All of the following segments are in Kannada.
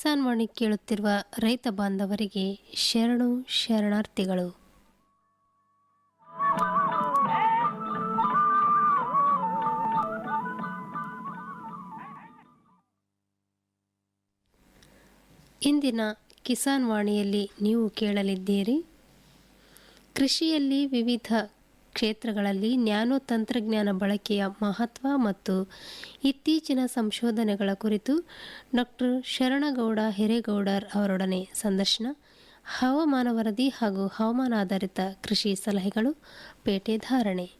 ಕಿಸಾನ್ ವಾಣಿ ಕೇಳುತ್ತಿರುವ ರೈತ ಬಾಂಧವರಿಗೆ ಶರಣು ಶರಣಾರ್ಥಿಗಳು. ಇಂದಿನ ಕಿಸಾನ್ ವಾಣಿಯಲ್ಲಿ ನೀವು ಕೇಳಲಿದ್ದೀರಿ. ಕೃಷಿಯಲ್ಲಿ ವಿವಿಧ ಕ್ಷೇತ್ರಗಳಲ್ಲಿ ನ್ಯಾನೋ ತಂತ್ರಜ್ಞಾನ ಬಳಕೆಯ ಮಹತ್ವ ಮತ್ತು ಇತ್ತೀಚಿನ ಸಂಶೋಧನೆಗಳ ಕುರಿತು ಡಾಕ್ಟರ್ ಶರಣಗೌಡ ಹಿರೇಗೌಡರ್ ಅವರೊಡನೆ ಸಂದರ್ಶನ. ಹವಾಮಾನ ವರದಿ ಹಾಗೂ ಹವಾಮಾನ ಆಧಾರಿತ ಕೃಷಿ ಸಲಹೆಗಳು, ಪೇಟೆ ಧಾರಣೆ.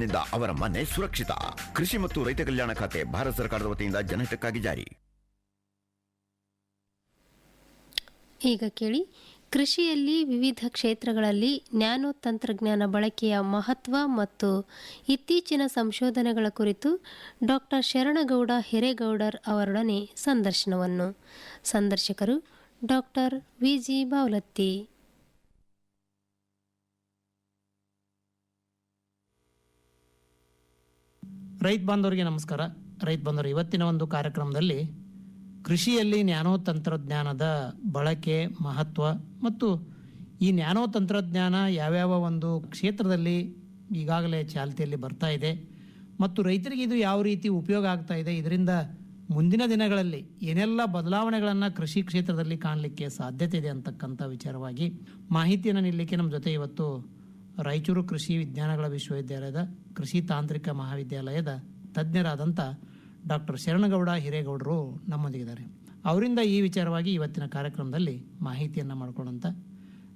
ಪೆನ್ಷನ್ನಿಂದ ಅವರ ಮನೆ ಸುರಕ್ಷಿತ. ಕೃಷಿ ಮತ್ತು ರೈತ ಕಲ್ಯಾಣ ಖಾತೆ ಭಾರತ ಸರ್ಕಾರದ ವತಿಯಿಂದ ಜನಹಿತಕ್ಕಾಗಿ ಜಾರಿ. ಈಗ ಕೇಳಿ, ಕೃಷಿಯಲ್ಲಿ ವಿವಿಧ ಕ್ಷೇತ್ರಗಳಲ್ಲಿ ನ್ಯಾನೋ ತಂತ್ರಜ್ಞಾನ ಬಳಕೆಯ ಮಹತ್ವ ಮತ್ತು ಇತ್ತೀಚಿನ ಸಂಶೋಧನೆಗಳ ಕುರಿತು ಡಾಕ್ಟರ್ ಶರಣಗೌಡ ಹಿರೇಗೌಡರ್ ಅವರೊಡನೆ ಸಂದರ್ಶನವನ್ನು. ಸಂದರ್ಶಕರು ಡಾಕ್ಟರ್ ವಿ. ಜಿ. ಬಾವಲತ್ತಿ. ರೈತ ಬಾಂಧವರಿಗೆ ನಮಸ್ಕಾರ. ರೈತ ಬಾಂಧವರು, ಇವತ್ತಿನ ಒಂದು ಕಾರ್ಯಕ್ರಮದಲ್ಲಿ ಕೃಷಿಯಲ್ಲಿ ನ್ಯಾನೋ ತಂತ್ರಜ್ಞಾನದ ಬಳಕೆ, ಮಹತ್ವ ಮತ್ತು ಈ ನ್ಯಾನೋ ತಂತ್ರಜ್ಞಾನ ಯಾವ್ಯಾವ ಒಂದು ಕ್ಷೇತ್ರದಲ್ಲಿ ಈಗಾಗಲೇ ಚಾಲ್ತಿಯಲ್ಲಿ ಬರ್ತಾ ಇದೆ ಮತ್ತು ರೈತರಿಗೆ ಇದು ಯಾವ ರೀತಿ ಉಪಯೋಗ ಆಗ್ತಾ ಇದೆ, ಇದರಿಂದ ಮುಂದಿನ ದಿನಗಳಲ್ಲಿ ಏನೆಲ್ಲ ಬದಲಾವಣೆಗಳನ್ನು ಕೃಷಿ ಕ್ಷೇತ್ರದಲ್ಲಿ ಕಾಣಲಿಕ್ಕೆ ಸಾಧ್ಯತೆ ಇದೆ ಅಂತಕ್ಕಂಥ ವಿಚಾರವಾಗಿ ಮಾಹಿತಿಯನ್ನು ನೀಡಲಿಕ್ಕೆ ನಮ್ಮ ಜೊತೆ ಇವತ್ತು ರಾಯಚೂರು ಕೃಷಿ ವಿಜ್ಞಾನಗಳ ವಿಶ್ವವಿದ್ಯಾಲಯದ ಕೃಷಿ ತಾಂತ್ರಿಕ ಮಹಾವಿದ್ಯಾಲಯದ ತಜ್ಞರಾದಂಥ ಡಾಕ್ಟರ್ ಶರಣಗೌಡ ಹಿರೇಗೌಡರು ನಮ್ಮೊಂದಿಗಿದ್ದಾರೆ. ಅವರಿಂದ ಈ ವಿಚಾರವಾಗಿ ಇವತ್ತಿನ ಕಾರ್ಯಕ್ರಮದಲ್ಲಿ ಮಾಹಿತಿಯನ್ನು ಮಾಡ್ಕೊಳ್ಳೋಂಥ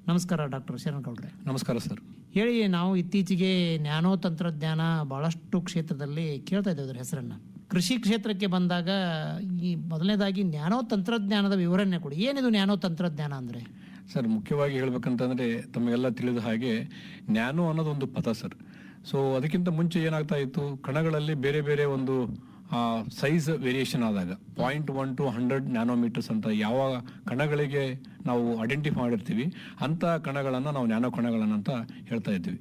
ನಮಸ್ಕಾರ ಡಾಕ್ಟರ್ ಶರಣಗೌಡ್ರೆ. ನಮಸ್ಕಾರ ಸರ್. ಹೇಳಿ ನಾವು ಇತ್ತೀಚೆಗೆ ನ್ಯಾನೋ ತಂತ್ರಜ್ಞಾನ ಭಾಳಷ್ಟು ಕ್ಷೇತ್ರದಲ್ಲಿ ಕೇಳ್ತಾ ಇದ್ದೇವೆ ಅದರ ಹೆಸರನ್ನು. ಕೃಷಿ ಕ್ಷೇತ್ರಕ್ಕೆ ಬಂದಾಗ ಈ ಮೊದಲನೇದಾಗಿ ನ್ಯಾನೋ ತಂತ್ರಜ್ಞಾನದ ವಿವರಣೆ ಕೊಡಿ. ಏನಿದು ನ್ಯಾನೋ ತಂತ್ರಜ್ಞಾನ ಅಂದರೆ? ಸರ್ ಮುಖ್ಯವಾಗಿ ಹೇಳ್ಬೇಕಂತಂದ್ರೆ ತಮಗೆಲ್ಲ ತಿಳಿದ ಹಾಗೆ ನ್ಯಾನೋ ಅನ್ನೋದು ಒಂದು ಪದ ಸರ್. ಸೊ ಅದಕ್ಕಿಂತ ಮುಂಚೆ ಏನಾಗ್ತಾ ಇತ್ತು? ಕಣಗಳಲ್ಲಿ ಬೇರೆ ಬೇರೆ ಒಂದು ಸೈಜ್ ವೇರಿಯೇಷನ್ ಆದಾಗ point one to hundred nanometers ಅಂತ ಯಾವ ಕಣಗಳಿಗೆ ನಾವು ಐಡೆಂಟಿಫೈ ಮಾಡಿರ್ತೀವಿ ಅಂತ ಕಣಗಳನ್ನು ನಾವು ನ್ಯಾನೋ ಕಣಗಳನ್ನು ಅಂತ ಹೇಳ್ತಾ ಇದ್ದೀವಿ.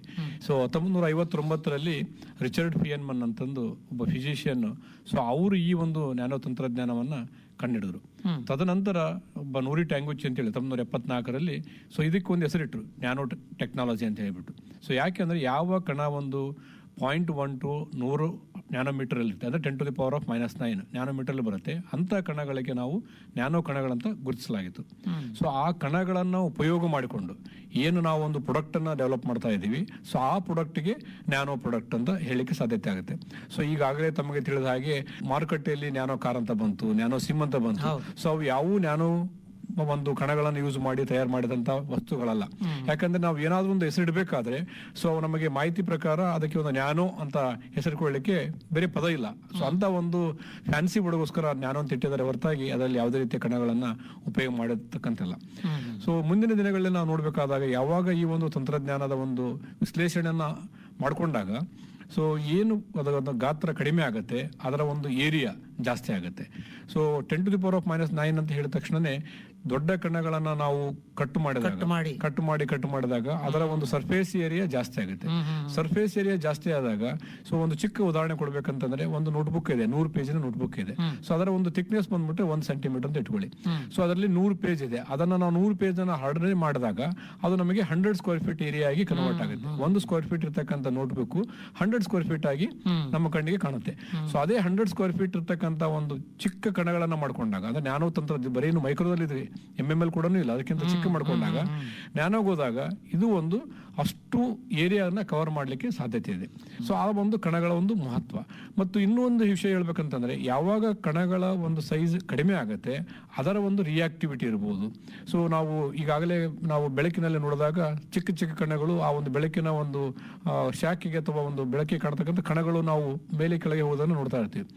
ಸೊ ಹತ್ತೊಂಬತ್ತು ನೂರ ಐವತ್ತೊಂಬತ್ತರಲ್ಲಿ ರಿಚರ್ಡ್ ಫಿಯನ್ಮನ್ ಅಂತಂದು ಒಬ್ಬ ಫಿಸಿಷಿಯನ್ ಸೊ ಅವರು ಈ ಒಂದು ನ್ಯಾನೋ ತಂತ್ರಜ್ಞಾನವನ್ನು ಕಂಡಿಡಿದ್ರು. ತದನಂತರ ಒಬ್ಬ ನೂರಿ ಟ್ಯಾಂಗುಚಿ ಅಂತೇಳಿ ಹತ್ತೊಂಬತ್ತು ನೂರ ಎಪ್ಪತ್ನಾಲ್ಕರಲ್ಲಿ ಸೊ ಇದಕ್ಕೆ ಒಂದು ಹೆಸರಿಟ್ರು ನ್ಯಾನೋ ಟೆಕ್ನಾಲಜಿ ಅಂತ ಹೇಳಿಬಿಟ್ಟು. ಸೊ ಯಾಕೆ ಅಂದ್ರೆ ಯಾವ ಕಣ ಒಂದು ಪಾಯಿಂಟ್ ಒನ್ ಟು ನೂರು ನ್ಯಾನೋಮೀಟ್ರಲ್ಲಿರುತ್ತೆ ಅಂದರೆ ten to the power of minus nine nanometer ಬರುತ್ತೆ. ಅಂಥ ಕಣಗಳಿಗೆ ನಾವು ನ್ಯಾನೋ ಕಣಗಳಂತ ಗುರುತಿಸಲಾಗಿತ್ತು. ಸೊ ಆ ಕಣಗಳನ್ನು ಉಪಯೋಗ ಮಾಡಿಕೊಂಡು ಏನು ನಾವು ಒಂದು ಪ್ರಾಡಕ್ಟನ್ನು ಡೆವಲಪ್ ಮಾಡ್ತಾ ಇದ್ದೀವಿ ಸೊ ಆ ಪ್ರಾಡಕ್ಟ್ಗೆ ನ್ಯಾನೋ ಪ್ರಾಡಕ್ಟ್ ಅಂತ ಹೇಳಲಿಕ್ಕೆ ಸಾಧ್ಯತೆ ಆಗುತ್ತೆ. ಸೊ ಈಗಾಗಲೇ ತಮಗೆ ತಿಳಿದ ಹಾಗೆ ಮಾರುಕಟ್ಟೆಯಲ್ಲಿ ನ್ಯಾನೋ ಕಾರ್ ಅಂತ ಬಂತು ನ್ಯಾನೋ ಸಿಮ್ ಅಂತ ಬಂತು. ಸೊ ಅವು ಯಾವ ನ್ಯಾನೋ ಒಂದು ಕಣಗಳನ್ನು ಯೂಸ್ ಮಾಡಿ ತಯಾರು ಮಾಡಿದಂತ ವಸ್ತುಗಳಲ್ಲ. ಯಾಕಂದ್ರೆ ನಾವು ಏನಾದರೂ ಒಂದು ಹೆಸರು ಇಡಬೇಕಾದ್ರೆ ಸೊ ನಮಗೆ ಮಾಹಿತಿ ಪ್ರಕಾರ ಅದಕ್ಕೆ ಒಂದು ನ್ಯಾನೋ ಅಂತ ಹೆಸರುಕೊಳ್ಳಿಕ್ಕೆ ಬೇರೆ ಪದ ಇಲ್ಲ. ಸೊ ಅಂತ ಒಂದು ಫ್ಯಾನ್ಸಿ ಬಡಗೋಸ್ಕರ ನ್ಯಾನೋ ಅಂತ ಇಟ್ಟಿದ್ದಾರೆ ಹೊರತಾಗಿ ಅದರಲ್ಲಿ ಯಾವುದೇ ರೀತಿಯ ಕಣಗಳನ್ನ ಉಪಯೋಗ ಮಾಡಿರ್ತಕ್ಕಂತಿಲ್ಲ ಸೊ ಮುಂದಿನ ದಿನಗಳಲ್ಲಿ ನಾವು ನೋಡಬೇಕಾದಾಗ ಯಾವಾಗ ಈ ಒಂದು ತಂತ್ರಜ್ಞಾನದ ಒಂದು ವಿಶ್ಲೇಷಣೆಯನ್ನ ಮಾಡಿಕೊಂಡಾಗ ಸೊ ಏನು ಅದರ ಗಾತ್ರ ಕಡಿಮೆ ಆಗುತ್ತೆ ಅದರ ಒಂದು ಏರಿಯಾ ಜಾಸ್ತಿ ಆಗುತ್ತೆ. So ten to the power of minus nine ಅಂತ ಹೇಳಿದ ತಕ್ಷಣನೇ ದೊಡ್ಡ ಕಣಗಳನ್ನ ನಾವು ಕಟ್ ಮಾಡಿದಾಗ ಮಾಡಿ. ಕಟ್ ಮಾಡಿ ಕಟ್ ಮಾಡಿದಾಗ ಅದರ ಒಂದು ಸರ್ಫೇಸ್ ಏರಿಯಾ ಜಾಸ್ತಿ ಆಗುತ್ತೆ. ಸರ್ಫೇಸ್ ಏರಿಯಾ ಜಾಸ್ತಿ ಆದಾಗ ಸೊ ಒಂದು ಚಿಕ್ಕ ಉದಾಹರಣೆ ಕೊಡ್ಬೇಕಂತಂದ್ರೆ ಒಂದು ನೋಟ್ಬುಕ್ ಇದೆ ನೂರು ಪೇಜಿನ ನೋಟ್ಬುಕ್ ಇದೆ. ಸೊ ಅದರ ಒಂದು ಥಿಕ್ನೆಸ್ ಬಂದ್ಬಿಟ್ಟು ಒಂದ್ ಸೆಂಟಿಮೀಟರ್ ಅಂತ ಇಟ್ಕೊಳ್ಳಿ. ಸೊ ಅದರಲ್ಲಿ ನೂರು ಪೇಜ್ ಇದೆ. ಅದನ್ನ ನಾವು ನೂರು ಪೇಜ್ ಅನ್ನ ಹರ್ಡನೆ ಮಾಡಿದಾಗ ಅದು ನಮಗೆ ಹಂಡ್ರೆಡ್ ಸ್ಕ್ವೇರ್ ಫೀಟ್ ಏರಿಯಾ ಆಗಿ ಕನ್ವರ್ಟ್ ಆಗುತ್ತೆ. ಒಂದು ಸ್ಕ್ವೇರ್ ಫೀಟ್ ಇರ್ತಕ್ಕಂಥ ನೋಟ್ಬುಕ್ ಹಂಡ್ರೆಡ್ ಸ್ಕ್ವೇರ್ ಫೀಟ್ ಆಗಿ ನಮ್ಮ ಕಣ್ಣಿಗೆ ಕಾಣುತ್ತೆ. ಸೊ ಅದೇ ಹಂಡ್ರೆಡ್ ಸ್ಕ್ವೇರ್ ಫೀಟ್ ಇರ್ತಕ್ಕಂಥ ಒಂದು ಚಿಕ್ಕ ಕಣಗಳನ್ನ ಮಾಡ್ಕೊಂಡಾಗ ಅಂದ್ರೆ ನ್ಯಾನೋ ತಂತ್ರ ಬರೀ ಇನ್ನು ಮೈಕ್ರೋದಲ್ಲಿ ಇದೆ ಎಂ ಕೂಡನು ಎಲ್ ಕೂಡ ಇಲ್ಲ. ಅದಕ್ಕಿಂತ ಚಿಕ್ಕ ಮಾಡ್ಕೊಂಡಾಗ ನ್ಯಾನೋಗೆ ಹೋದಾಗ ಇದು ಒಂದು ಅಷ್ಟು ಏರಿಯಾನ ಕವರ್ ಮಾಡಲಿಕ್ಕೆ ಸಾಧ್ಯತೆ ಇದೆ. ಸೊ ಆ ಒಂದು ಕಣಗಳ ಒಂದು ಮಹತ್ವ. ಮತ್ತು ಇನ್ನೂ ಒಂದು ವಿಷಯ ಹೇಳ್ಬೇಕಂತಂದ್ರೆ ಯಾವಾಗ ಕಣಗಳ ಒಂದು ಸೈಜ್ ಕಡಿಮೆ ಆಗುತ್ತೆ ಅದರ ಒಂದು ರಿಯಾಕ್ಟಿವಿಟಿ ಇರಬಹುದು ಸೊ ನಾವು ಈಗಾಗಲೇ ನಾವು ಬೆಳಕಿನಲ್ಲಿ ನೋಡಿದಾಗ ಚಿಕ್ಕ ಚಿಕ್ಕ ಕಣಗಳು ಆ ಒಂದು ಬೆಳಕಿನ ಒಂದು ಶಾಖೆಗೆ ಅಥವಾ ಒಂದು ಬೆಳಕಿಗೆ ಕಾಣತಕ್ಕಂಥ ಕಣಗಳು ನಾವು ಮೇಲೆ ಕೆಳಗೆ ಹೋಗೋದನ್ನು ನೋಡ್ತಾ ಇರ್ತೀವಿ.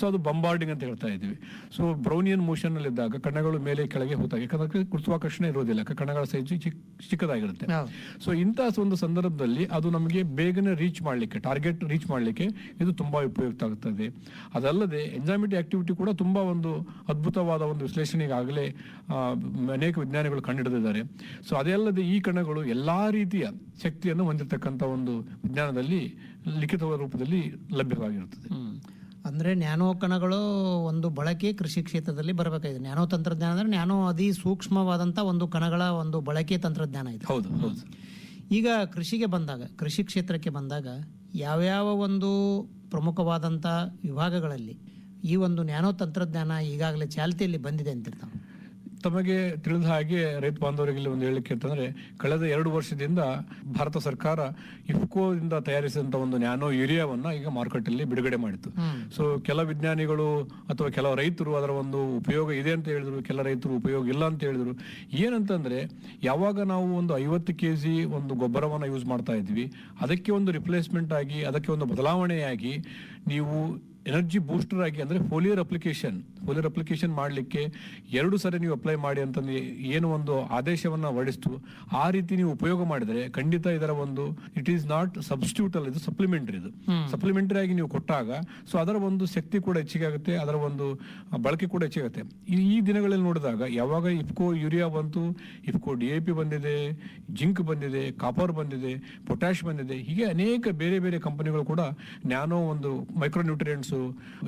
ಸೊ ಅದು ಬಂಬಾರ್ಡಿಂಗ್ ಅಂತ ಹೇಳ್ತಾ ಇದ್ದೀವಿ. ಸೊ ಬ್ರೌನಿಯನ್ ಮೋಷನ್ ಅಲ್ಲಿ ಇದ್ದಾಗ ಕಣಗಳು ಮೇಲೆ ಕೆಳಗೆ ಹೋದಾಗ ಯಾಕಂದ್ರೆ ಗುರುತ್ವಾಕರ್ಷಣೆ ಇರೋದಿಲ್ಲ. ಕಣಗಳ ಸೈಜ್ ಚಿಕ್ಕ ಚಿಕ್ಕದಾಗಿರುತ್ತೆ. ಸೊ ಇಂಥ ಒಂದು ಸಂದರ್ಭದಲ್ಲಿ ಅದು ನಮಗೆ ಬೇಗನೆ ರೀಚ್ ಮಾಡಲಿಕ್ಕೆ ಟಾರ್ಗೆಟ್ ರೀಚ್ ಮಾಡಲಿಕ್ಕೆ ಇದು ತುಂಬಾ ಉಪಯುಕ್ತ ಆಗುತ್ತದೆ ಅದಲ್ಲದೆ ಎಂಜಾಯ್ಮೆಂಟ್ ಆಕ್ಟಿವಿಟಿ ಕೂಡ ತುಂಬಾ ಒಂದು ಅದ್ಭುತವಾದ ಒಂದು ವಿಶ್ಲೇಷಣೆಗಾಗಲೇ ಅನೇಕ ವಿಜ್ಞಾನಿಗಳು ಕಂಡುಹಿಡಿದಿದ್ದಾರೆ ಸೊ ಅದೇ ಅಲ್ಲದೆ ಈ ಕಣಗಳು ಎಲ್ಲಾ ರೀತಿಯ ಶಕ್ತಿಯನ್ನು ಹೊಂದಿರತಕ್ಕಂಥ ಒಂದು ವಿಜ್ಞಾನದಲ್ಲಿ ಲಿಖಿತ ರೂಪದಲ್ಲಿ ಲಭ್ಯವಾಗಿರುತ್ತದೆ. ಅಂದರೆ ನ್ಯಾನೋ ಕಣಗಳು ಒಂದು ಬಳಕೆ ಕೃಷಿ ಕ್ಷೇತ್ರದಲ್ಲಿ ಬರಬೇಕಾಗಿದೆ. ನ್ಯಾನೋ ತಂತ್ರಜ್ಞಾನ ಅಂದರೆ ನ್ಯಾನೋ ಅತಿ ಸೂಕ್ಷ್ಮವಾದಂಥ ಒಂದು ಕಣಗಳ ಒಂದು ಬಳಕೆ ತಂತ್ರಜ್ಞಾನ ಇದೆ. ಹೌದು ಹೌದು. ಈಗ ಕೃಷಿಗೆ ಬಂದಾಗ ಕೃಷಿ ಕ್ಷೇತ್ರಕ್ಕೆ ಬಂದಾಗ ಯಾವ್ಯಾವ ಒಂದು ಪ್ರಮುಖವಾದಂಥ ವಿಭಾಗಗಳಲ್ಲಿ ಈ ಒಂದು ನ್ಯಾನೋ ತಂತ್ರಜ್ಞಾನ ಈಗಾಗಲೇ ಚಾಲ್ತಿಯಲ್ಲಿ ಬಂದಿದೆ ಅಂತಿರ್ತಾವೆ? ತಮಗೆ ತಿಳಿದ ಹಾಗೆ ರೈತ ಬಾಂಧವರಿಗೆ ಇಲ್ಲಿ ಒಂದು ಹೇಳಿಕೆ ಅಂತಂದ್ರೆ ಕಳೆದ ಎರಡು ವರ್ಷದಿಂದ ಭಾರತ ಸರ್ಕಾರ ಇಫ್ಕೋದಿಂದ ತಯಾರಿಸಿದಂತ ಒಂದು ನ್ಯಾನೋ ಯೂರಿಯಾವನ್ನ ಈಗ ಮಾರುಕಟ್ಟೆಯಲ್ಲಿ ಬಿಡುಗಡೆ ಮಾಡಿತ್ತು. ಸೊ ಕೆಲ ವಿಜ್ಞಾನಿಗಳು ಅಥವಾ ಕೆಲವು ರೈತರು ಅದರ ಒಂದು ಉಪಯೋಗ ಇದೆ ಅಂತ ಹೇಳಿದ್ರು ಕೆಲ ರೈತರು ಉಪಯೋಗ ಇಲ್ಲ ಅಂತ ಹೇಳಿದ್ರು. ಏನಂತಂದ್ರೆ ಯಾವಾಗ ನಾವು ಒಂದು ಐವತ್ತು ಕೆ ಜಿ ಒಂದು ಗೊಬ್ಬರವನ್ನ ಯೂಸ್ ಮಾಡ್ತಾ ಇದ್ವಿ ಅದಕ್ಕೆ ಒಂದು ರಿಪ್ಲೇಸ್ಮೆಂಟ್ ಆಗಿ ಅದಕ್ಕೆ ಒಂದು ಬದಲಾವಣೆಯಾಗಿ ನೀವು ಎನರ್ಜಿ ಬೂಸ್ಟರ್ ಆಗಿ ಅಂದ್ರೆ ಫೋಲಿಯರ್ ಅಪ್ಲಿಕೇಶನ್ ಫೋಲಿಯರ್ ಅಪ್ಲಿಕೇಶನ್ ಮಾಡಲಿಕ್ಕೆ ಎರಡು ಸರಿ ನೀವು ಅಪ್ಲೈ ಮಾಡಿ ಅಂತಂದು ಏನು ಒಂದು ಆದೇಶವನ್ನು ಹೊರಡಿಸ್ತು. ಆ ರೀತಿ ನೀವು ಉಪಯೋಗ ಮಾಡಿದರೆ ಖಂಡಿತ ಇದರ ಒಂದು ಇಟ್ ಈಸ್ ನಾಟ್ ಸಬ್ಸ್ಟಿಟ್ಯೂಟ್ ಅಲ್ಲ ಇದು ಸಪ್ಲಿಮೆಂಟರಿ ಇದು. ಸಪ್ಲಿಮೆಂಟರಿ ಆಗಿ ನೀವು ಕೊಟ್ಟಾಗ ಸೊ ಅದರ ಒಂದು ಶಕ್ತಿ ಕೂಡ ಹೆಚ್ಚಿಗೆ ಆಗುತ್ತೆ ಅದರ ಒಂದು ಬಳಕೆ ಕೂಡ ಹೆಚ್ಚಿಗೆ ಆಗುತ್ತೆ. ಈ ಈ ದಿನಗಳಲ್ಲಿ ನೋಡಿದಾಗ ಯಾವಾಗ ಇಫ್ಕೋ ಯೂರಿಯಾ ಬಂತು ಇಫ್ಕೋ ಡಿ ಎ ಪಿ ಬಂದಿದೆ ಜಿಂಕ್ ಬಂದಿದೆ ಕಾಪರ್ ಬಂದಿದೆ ಪೊಟ್ಯಾಶ್ ಬಂದಿದೆ ಹೀಗೆ ಅನೇಕ ಬೇರೆ ಬೇರೆ ಕಂಪನಿಗಳು ಕೂಡ ನ್ಯಾನೋ ಒಂದು ಮೈಕ್ರೋ ನ್ಯೂಟ್ರಿಯೆಂಟ್ಸ್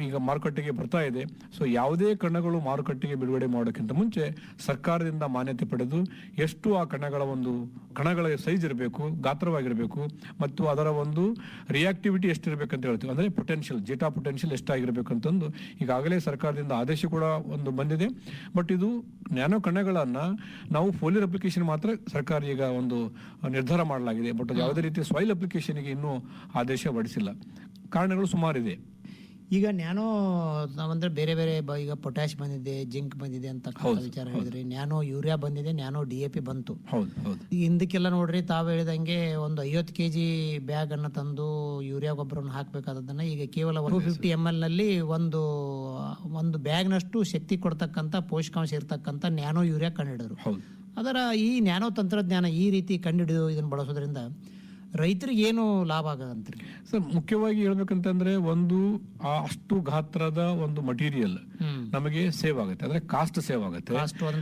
ಈಗ ಮಾರುಕಟ್ಟೆಗೆ ಬರ್ತಾ ಇದೆ. ಸೊ ಯಾವುದೇ ಕಣಗಳು ಮಾರುಕಟ್ಟೆಗೆ ಬಿಡುಗಡೆ ಮಾಡೋಕ್ಕಿಂತ ಮುಂಚೆ ಸರ್ಕಾರದಿಂದ ಮಾನ್ಯತೆ ಪಡೆದು ಎಷ್ಟು ಆ ಕಣಗಳ ಒಂದು ಕಣಗಳ ಸೈಜ್ ಇರಬೇಕು ಗಾತ್ರವಾಗಿರಬೇಕು ಮತ್ತು ಅದರ ಒಂದು ರಿಯಾಕ್ಟಿವಿಟಿ ಎಷ್ಟಿರಬೇಕಂತ ಹೇಳ್ತೀವಿ. ಅಂದರೆ ಪೊಟೆನ್ಷಿಯಲ್ ಜೇಟಾ ಪೊಟೆನ್ಷಿಯಲ್ ಎಷ್ಟಾಗಿರ್ಬೇಕಂತಂದು ಈಗಾಗಲೇ ಸರ್ಕಾರದಿಂದ ಆದೇಶ ಕೂಡ ಒಂದು ಬಂದಿದೆ. ಬಟ್ ಇದು ನ್ಯಾನೋ ಕಣಗಳನ್ನು ನಾವು ಫೋಲಿಯರ್ ಅಪ್ಲಿಕೇಶನ್ ಮಾತ್ರ ಸರ್ಕಾರ ಈಗ ಒಂದು ನಿರ್ಧಾರ ಮಾಡಲಾಗಿದೆ. ಬಟ್ ಯಾವುದೇ ರೀತಿ ಸಾಯಿಲ್ ಅಪ್ಲಿಕೇಶನ್ಗೆ ಇನ್ನೂ ಆದೇಶ ಹೊರಡಿಸಿಲ್ಲ. ಕಾರಣಗಳು ಸುಮಾರಿದೆ. ಈಗ ನ್ಯಾನೋ ನಾವಂದ್ರೆ ಬೇರೆ ಬೇರೆ ಬ- ಈಗ ಪೊಟ್ಯಾಶ್ ಬಂದಿದೆ ಜಿಂಕ್ ಬಂದಿದೆ ಅಂತ ವಿಚಾರ ಹೇಳಿದ್ರಿ ನ್ಯಾನೋ ಯೂರಿಯಾ ಬಂದಿದೆ ನ್ಯಾನೋ ಡಿ ಎ ಪಿ ಬಂತು. ಈ ಹಿಂದಕ್ಕೆಲ್ಲ ನೋಡ್ರಿ ತಾವು ಹೇಳಿದಂಗೆ ಒಂದು ಐವತ್ತು ಕೆ ಜಿ ಬ್ಯಾಗ್ ಅನ್ನ ತಂದು ಯೂರಿಯಾ ಗೊಬ್ಬರವನ್ನು ಹಾಕಬೇಕಾದದನ್ನ ಈಗ ಕೇವಲ ಒನ್ ಫಿಫ್ಟಿ ಎಂ ಎಲ್ನಲ್ಲಿ ಒಂದು ಒಂದು ಬ್ಯಾಗ್ನಷ್ಟು ಶಕ್ತಿ ಕೊಡ್ತಕ್ಕಂಥ ಪೋಷಕಾಂಶ ಇರ್ತಕ್ಕಂಥ ನ್ಯಾನೋ ಯೂರಿಯಾ ಕಂಡುಹಿಡಿದ್ರು ಅದರ ಈ ನ್ಯಾನೋ ತಂತ್ರಜ್ಞಾನ ಈ ರೀತಿ ಕಂಡುಹಿಡಿದು ಇದನ್ನು ಬಳಸೋದ್ರಿಂದ ರೈತರಿಗೆ ಏನು ಲಾಭ ಆಗದಂತ್ರಿ? ಸರ್ ಮುಖ್ಯವಾಗಿ ಹೇಳ್ಬೇಕಂತಂದ್ರೆ ಒಂದು ಅಷ್ಟು ಗಾತ್ರದ ಒಂದು ಮಟೀರಿಯಲ್ ನಮಗೆ ಸೇವ್ ಆಗುತ್ತೆ. ಅಂದ್ರೆ ಕಾಸ್ಟ್ ಸೇವ್ ಆಗುತ್ತೆ.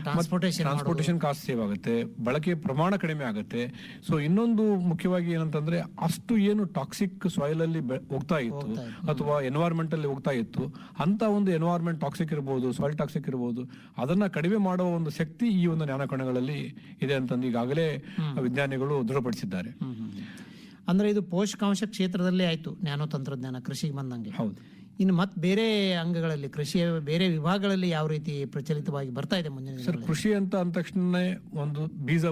ಟ್ರಾನ್ಸ್ಪೋರ್ಟೇಷನ್ ಕಾಸ್ಟ್ ಸೇವ್ ಆಗುತ್ತೆ. ಬಳಕೆ ಪ್ರಮಾಣ ಕಡಿಮೆ ಆಗುತ್ತೆ. ಸೊ ಇನ್ನೊಂದು ಮುಖ್ಯವಾಗಿ ಏನಂತಂದ್ರೆ ಅಷ್ಟು ಏನು ಟಾಕ್ಸಿಕ್ ಸಾಯಿಲ್ ಅಲ್ಲಿ ಹೋಗ್ತಾ ಇತ್ತು ಅಥವಾ ಎನ್ವೈರ್ಮೆಂಟ್ ಅಲ್ಲಿ ಹೋಗ್ತಾ ಇತ್ತು ಅಂತ ಒಂದು ಎನ್ವೈರ್ಮೆಂಟ್ ಟಾಕ್ಸಿಕ್ ಇರಬಹುದು ಸಾಯಿಲ್ ಟಾಕ್ಸಿಕ್ ಇರಬಹುದು ಅದನ್ನ ಕಡಿಮೆ ಮಾಡುವ ಒಂದು ಶಕ್ತಿ ಈ ಒಂದು ಜ್ಞಾನಕಣಗಳಲ್ಲಿ ಇದೆ ಅಂತಂದು ಈಗಾಗಲೇ ವಿಜ್ಞಾನಿಗಳು ದೃಢಪಡಿಸಿದ್ದಾರೆ. ಅಂದ್ರೆ ಇದು ಪೋಷಕಾಂಶ ಕ್ಷೇತ್ರದಲ್ಲೇ ಆಯ್ತು ನ್ಯಾನೋ ತಂತ್ರಜ್ಞಾನ ಕೃಷಿಗೆ ಬಂದಂಗೆ. ಹೌದು. ಇನ್ನು ಮತ್ತೆ ಬೇರೆ ಅಂಗಗಳಲ್ಲಿ ಕೃಷಿಯ ಬೇರೆ ವಿಭಾಗಗಳಲ್ಲಿ ಯಾವ ರೀತಿ ಪ್ರಚಲಿತವಾಗಿ ಬರ್ತಾ ಇದೆ ಮುಂದಿನ ಕೃಷಿ ಅಂತ ಅಂದ ತಕ್ಷಣ ಒಂದು ಬೀಜ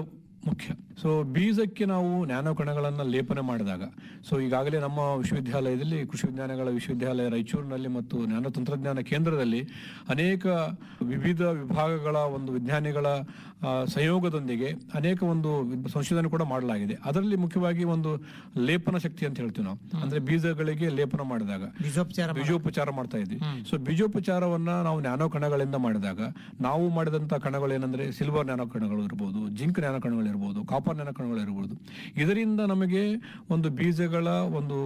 ಮುಖ್ಯ. ಸೊ ಬೀಜಕ್ಕೆ ನಾವು ನ್ಯಾನೋ ಕಣಗಳನ್ನು ಲೇಪನ ಮಾಡಿದಾಗ ಸೊ ಈಗಾಗಲೇ ನಮ್ಮ ವಿಶ್ವವಿದ್ಯಾಲಯದಲ್ಲಿ ಕೃಷಿ ವಿಜ್ಞಾನಗಳ ವಿಶ್ವವಿದ್ಯಾಲಯ ರಾಯಚೂರಿನಲ್ಲಿ ಮತ್ತು ನ್ಯಾನೋ ತಂತ್ರಜ್ಞಾನ ಕೇಂದ್ರದಲ್ಲಿ ಅನೇಕ ವಿವಿಧ ವಿಭಾಗಗಳ ಒಂದು ವಿಜ್ಞಾನಿಗಳ ಆ, ಸಂಯೋಗದೊಂದಿಗೆ ಅನೇಕ ಒಂದು ಸಂಶೋಧನೆ ಕೂಡ ಮಾಡಲಾಗಿದೆ. ಅದರಲ್ಲಿ ಮುಖ್ಯವಾಗಿ ಒಂದು ಲೇಪನ ಶಕ್ತಿ ಅಂತ ಹೇಳ್ತೀವಿ ನಾವು. ಅಂದ್ರೆ ಬೀಜಗಳಿಗೆ ಲೇಪನ ಮಾಡಿದಾಗ ಬೀಜೋಪಚಾರ ಬೀಜೋಪಚಾರ ಮಾಡ್ತಾ ಇದ್ವಿ ಸೊ ಬೀಜೋಪಚಾರವನ್ನ ನಾವು ನ್ಯಾನೋ ಕಣಗಳಿಂದ ಮಾಡಿದಾಗ ನಾವು ಮಾಡಿದಂತ ಕಣಗಳು ಏನಂದ್ರೆ ಸಿಲ್ವರ್ ನ್ಯಾನೋ ಕಣಗಳು ಇರ್ಬೋದು ಜಿಂಕ್ ನ್ಯಾನೋ ಕಣಗಳು ಇರ್ಬೋದು ಕಾಪರ್ ನ್ಯಾನೋ ಕಣಗಳು ಇರ್ಬೋದು. ಇದರಿಂದ ನಮಗೆ ಒಂದು ಬೀಜಗಳ ಒಂದು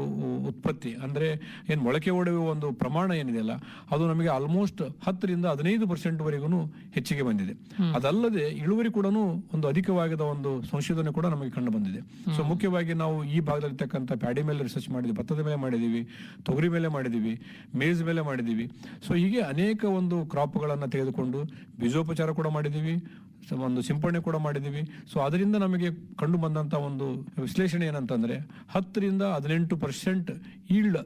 ಉತ್ಪತ್ತಿ ಅಂದರೆ ಏನು ಮೊಳಕೆ ಒಡೆಯುವ ಒಂದು ಪ್ರಮಾಣ ಏನಿದೆಯಲ್ಲ ಅದು ನಮಗೆ ಆಲ್ಮೋಸ್ಟ್ ಹತ್ತರಿಂದ ಹದಿನೈದು ಪರ್ಸೆಂಟ್ ವರೆಗೂ ಹೆಚ್ಚಿಗೆ ಬಂದಿದೆ. ಅದಲ್ಲದೆ ಇಳುವರಿ ಕೂಡ ಒಂದು ಅಧಿಕವಾದ ಒಂದು ಸಂಶೋಧನೆ ಕೂಡ ನಮಗೆ ಕಂಡು ಬಂದಿದೆ. ಸೊ ಮುಖ್ಯವಾಗಿ ನಾವು ಈ ಭಾಗದಲ್ಲಿರ್ತಕ್ಕಂಥ ಪ್ಯಾಡಿ ಮೇಲೆ ರಿಸರ್ಚ್ ಮಾಡಿದ್ವಿ ಭತ್ತದ ಮೇಲೆ ಮಾಡಿದೀವಿ ತೊಗರಿ ಮೇಲೆ ಮಾಡಿದೀವಿ ಮೇಜ್ ಮೇಲೆ ಮಾಡಿದೀವಿ ಸೊ ಹೀಗೆ ಅನೇಕ ಒಂದು ಕ್ರಾಪ್ಗಳನ್ನು ತೆಗೆದುಕೊಂಡು ಬೀಜೋಪಚಾರ ಕೂಡ ಮಾಡಿದೀವಿ ಸೊ ಒಂದು ಸಿಂಪಡಣೆ ಕೂಡ ಮಾಡಿದೀವಿ ಸೊ ಅದರಿಂದ ನಮಗೆ ಕಂಡು ಬಂದಂತ ಒಂದು ವಿಶ್ಲೇಷಣೆ ಏನಂತಂದ್ರೆ ಹತ್ತರಿಂದ ಹದಿನೆಂಟು ಪರ್ಸೆಂಟ್ ಈಲ್ಡ್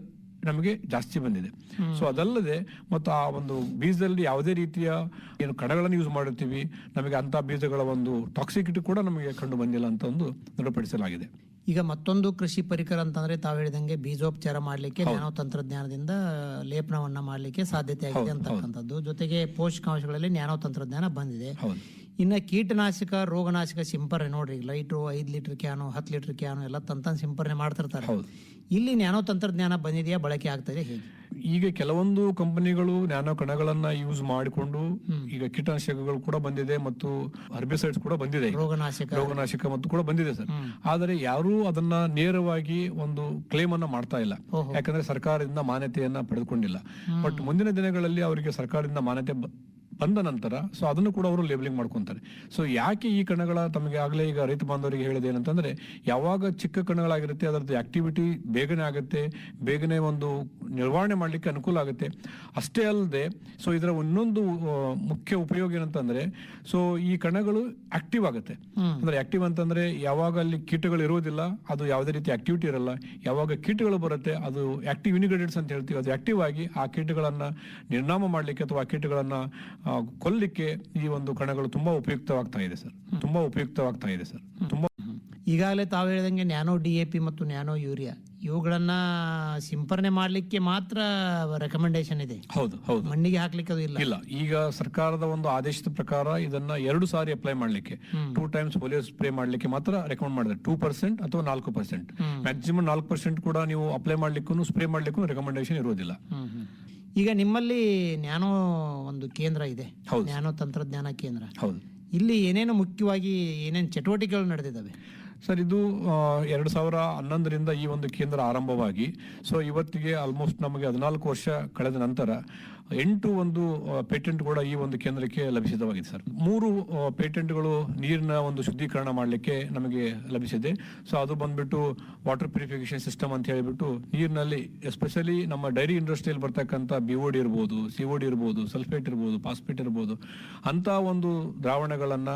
ನಮಗೆ ಜಾಸ್ತಿ ಬಂದಿದೆ. ಸೊ ಅದಲ್ಲದೆ ಮತ್ತು ಆ ಒಂದು ಬೀಜದಲ್ಲಿ ಯಾವುದೇ ರೀತಿಯ ಏನು ಕಣಗಳನ್ನು ಯೂಸ್ ಮಾಡುತ್ತೀವಿ ನಮಗೆ ಅಂತ ಬೀಜಗಳ ಒಂದು ಟಾಕ್ಸಿಕಿಟಿ ಕೂಡ ನಮಗೆ ಕಂಡು ಬಂದಿಲ್ಲ ಅಂತ ಒಂದು ದೃಢಪಡಿಸಲಾಗಿದೆ. ಈಗ ಮತ್ತೊಂದು ಕೃಷಿ ಪರಿಕರ ಅಂತಂದ್ರೆ ತಾವು ಹೇಳಿದಂಗೆ ಬೀಜೋಪಚಾರ ಮಾಡಲಿಕ್ಕೆ ನ್ಯಾನೋ ತಂತ್ರಜ್ಞಾನದಿಂದ ಲೇಪನವನ್ನ ಮಾಡಲಿಕ್ಕೆ ಸಾಧ್ಯತೆ ಆಗಿದೆ ಅಂತಕ್ಕಂಥದ್ದು. ಜೊತೆಗೆ ಪೋಷಕಾಂಶಗಳಲ್ಲಿ ನ್ಯಾನೋ ತಂತ್ರಜ್ಞಾನ ಬಂದಿದೆ ಇನ್ನು ಕೀಟನಾಶಕ ರೋಗನಾಶಕ ಸಿಂಪರಣೆ ನೋಡ್ರಿ. ಲೈಟ್ರು ಐದು ಲೀಟರ್ ಕ್ಯಾನು ಹತ್ತು ಲೀಟರ್ ಕ್ಯಾನು ಎಲ್ಲ ತಂತನ್ ಸಿಂಪರಣೆ ಮಾಡ್ತಿರ್ತಾರೆ. ಹೌದು. ಇಲ್ಲಿ ನ್ಯಾನೋ ತಂತ್ರಜ್ಞಾನ ಬಂದಿದೆಯಾ ಬಳಕೆ ಆಗ್ತದೆ ಹೇಗೆ? ಈಗ ಕೆಲವೊಂದು ಕಂಪನಿಗಳು ನ್ಯಾನೋ ಕಣಗಳನ್ನ ಯೂಸ್ ಮಾಡಿಕೊಂಡು ಈಗ ಕೀಟನಾಶಕಗಳು ಕೂಡ ಬಂದಿದೆ ಮತ್ತು ಹರ್ಬಿಸೈಡ್ಸ್ ಕೂಡ ಬಂದಿದೆ ರೋಗನಾಶಕ. ರೋಗನಾಶಕ ಮತ್ತು ಕೂಡ ಬಂದಿದೆ ಸರ್. ಆದರೆ ಯಾರೂ ಅದನ್ನ ನೇರವಾಗಿ ಒಂದು ಕ್ಲೇಮ್ ಅನ್ನ ಮಾಡ್ತಾ ಇಲ್ಲ. ಯಾಕಂದ್ರೆ ಸರ್ಕಾರದಿಂದ ಮಾನ್ಯತೆಯನ್ನ ಪಡೆದುಕೊಂಡಿಲ್ಲ. ಬಟ್ ಮುಂದಿನ ದಿನಗಳಲ್ಲಿ ಅವರಿಗೆ ಸರ್ಕಾರದಿಂದ ಮಾನ್ಯತೆ ಬಂದ ನಂತರ ಸೊ ಅದನ್ನು ಕೂಡ ಅವರು ಲೇಬಲಿಂಗ್ ಮಾಡ್ಕೊಂತಾರೆ. ಸೊ ಯಾಕೆ ಈ ಕಣಗಳ ತಮಗೆ ಆಗಲೇ ಈಗ ರೈತ ಬಾಂಧವರಿಗೆ ಹೇಳಿದೆ ಏನಂತಂದ್ರೆ ಯಾವಾಗ ಚಿಕ್ಕ ಕಣಗಳಾಗಿರುತ್ತೆ ಅದರದ್ದು ಆಕ್ಟಿವಿಟಿ ಬೇಗನೆ ಆಗುತ್ತೆ ಬೇಗನೆ ಒಂದು ನಿರ್ವಹಣೆ ಮಾಡ್ಲಿಕ್ಕೆ ಅನುಕೂಲ ಆಗುತ್ತೆ. ಅಷ್ಟೇ ಅಲ್ಲದೆ ಸೊ ಇದರ ಇನ್ನೊಂದು ಮುಖ್ಯ ಉಪಯೋಗ ಏನಂತಂದ್ರೆ ಸೊ ಈ ಕಣಗಳು ಆಕ್ಟಿವ್ ಆಗುತ್ತೆ. ಅಂದ್ರೆ ಆಕ್ಟಿವ್ ಅಂತಂದ್ರೆ ಯಾವಾಗ ಅಲ್ಲಿ ಕೀಟಗಳು ಇರೋದಿಲ್ಲ ಅದು ಯಾವುದೇ ರೀತಿ ಆಕ್ಟಿವಿಟಿ ಇರಲ್ಲ. ಯಾವಾಗ ಕೀಟಗಳು ಬರುತ್ತೆ ಅದು ಆಕ್ಟಿವ್ ಇನಿಗ್ರೇಟೆಡ್ಸ್ ಅಂತ ಹೇಳ್ತೀವಿ. ಅದು ಆಕ್ಟಿವ್ ಆಗಿ ಆ ಕೀಟಗಳನ್ನ ನಿರ್ನಾಮ ಮಾಡ್ಲಿಕ್ಕೆ ಅಥವಾ ಆ ಕೀಟಗಳನ್ನ ಕೊಲ್ಲಿಕ್ಕೆ ಈ ಒಂದು ಕಣಗಳು ತುಂಬಾ ಉಪಯುಕ್ತವಾಗ್ತಾ ಇದೆ ಸರ್. ತುಂಬಾ ಉಪಯುಕ್ತವಾಗ್ತಾ ಇದೆ ಸರ್. ತುಂಬಾ ಈಗಾಗಲೇ ತಾವು ಹೇಳಿದಂಗೆ ನ್ಯಾನೋ ಡಿ ಎ ಪಿ ಮತ್ತು ನ್ಯಾನೋ ಯೂರಿಯಾ ಇವುಗಳನ್ನ ಸಿಂಪರಣೆ ಮಾಡಲಿಕ್ಕೆ ಮಾತ್ರ ರೆಕಮೆಂಡೇಶನ್ ಇದೆ. ಹೌದು ಹೌದು. ಮಣ್ಣಿಗೆ ಹಾಕ್ಲಿಕ್ಕೆ ಅದು ಇಲ್ಲ. ಇಲ್ಲ ಈಗ ಸರ್ಕಾರದ ಒಂದು ಆದೇಶದ ಪ್ರಕಾರ ಇದನ್ನ ಎರಡು ಸಾರಿ ಅಪ್ಲೈ ಮಾಡ್ಲಿಕ್ಕೆ ಟೂ ಟೈಮ್ಸ್ ಪೋಲಿಯೋ ಸ್ಪ್ರೇ ಮಾಡ್ಲಿಕ್ಕೆ ಮಾತ್ರ ರೆಕಮೆಂಡ್ ಮಾಡಿದ್ರೆ ಟೂ ಪರ್ಸೆಂಟ್ ಅಥವಾ ನಾಲ್ಕು ಪರ್ಸೆಂಟ್ ಮ್ಯಾಕ್ಸಿಮಮ್ ನಾಲ್ಕು ಪರ್ಸೆಂಟ್ ಕೂಡ ನೀವು ಅಪ್ಲೈ ಮಾಡ್ಲಿಕ್ಕೂ ಸ್ಪ್ರೇ ಮಾಡ್ಲಿಕ್ಕೂ ರೆಕಮೆಂಡೇಶನ್ ಇರೋದಿಲ್ಲ. ಈಗ ನಿಮ್ಮಲ್ಲಿ ನ್ಯಾನೋ ಒಂದು ಕೇಂದ್ರ ಇದೆ. ನ್ಯಾನೋ ತಂತ್ರಜ್ಞಾನ ಕೇಂದ್ರ. ಹೌದು. ಇಲ್ಲಿ ಏನೇನು ಮುಖ್ಯವಾಗಿ ಏನೇನು ಚಟುವಟಿಕೆಗಳು ನಡೆದಿದ್ದಾವೆ? ಸರ್, ಇದು ಎರಡು ಸಾವಿರ ಹನ್ನೊಂದರಿಂದ ಈ ಒಂದು ಕೇಂದ್ರ ಆರಂಭವಾಗಿ, ಸೊ ಇವತ್ತಿಗೆ ಆಲ್ಮೋಸ್ಟ್ ನಮಗೆ ಹದಿನಾಲ್ಕು ವರ್ಷ ಕಳೆದ ನಂತರ ಎಂಟು ಒಂದು ಪೇಟೆಂಟ್ ಕೂಡ ಈ ಒಂದು ಕೇಂದ್ರಕ್ಕೆ ಲಭಿಸಿದವಾಗಿದೆ ಸರ್. ಮೂರು ಪೇಟೆಂಟ್ಗಳು ನೀರಿನ ಒಂದು ಶುದ್ಧೀಕರಣ ಮಾಡಲಿಕ್ಕೆ ನಮಗೆ ಲಭಿಸಿದೆ. ಸೊ ಅದು ಬಂದ್ಬಿಟ್ಟು ವಾಟರ್ ಪ್ಯೂರಿಫಿಕೇಶನ್ ಸಿಸ್ಟಮ್ ಅಂತ ಹೇಳಿಬಿಟ್ಟು ನೀರಿನಲ್ಲಿ ಎಸ್ಪೆಷಲಿ ನಮ್ಮ ಡೈರಿ ಇಂಡಸ್ಟ್ರಿಯಲ್ಲಿ ಬರ್ತಕ್ಕಂಥ ಬಿ ಡಿ ಇರ್ಬೋದು ಸಿ ಡಿ ಇರ್ಬೋದು ಸಲ್ಫೇಟ್ ಇರ್ಬೋದು ಫಾಸ್ಫೇಟ್ ಇರ್ಬೋದು, ಅಂಥ ಒಂದು ದ್ರಾವಣಗಳನ್ನ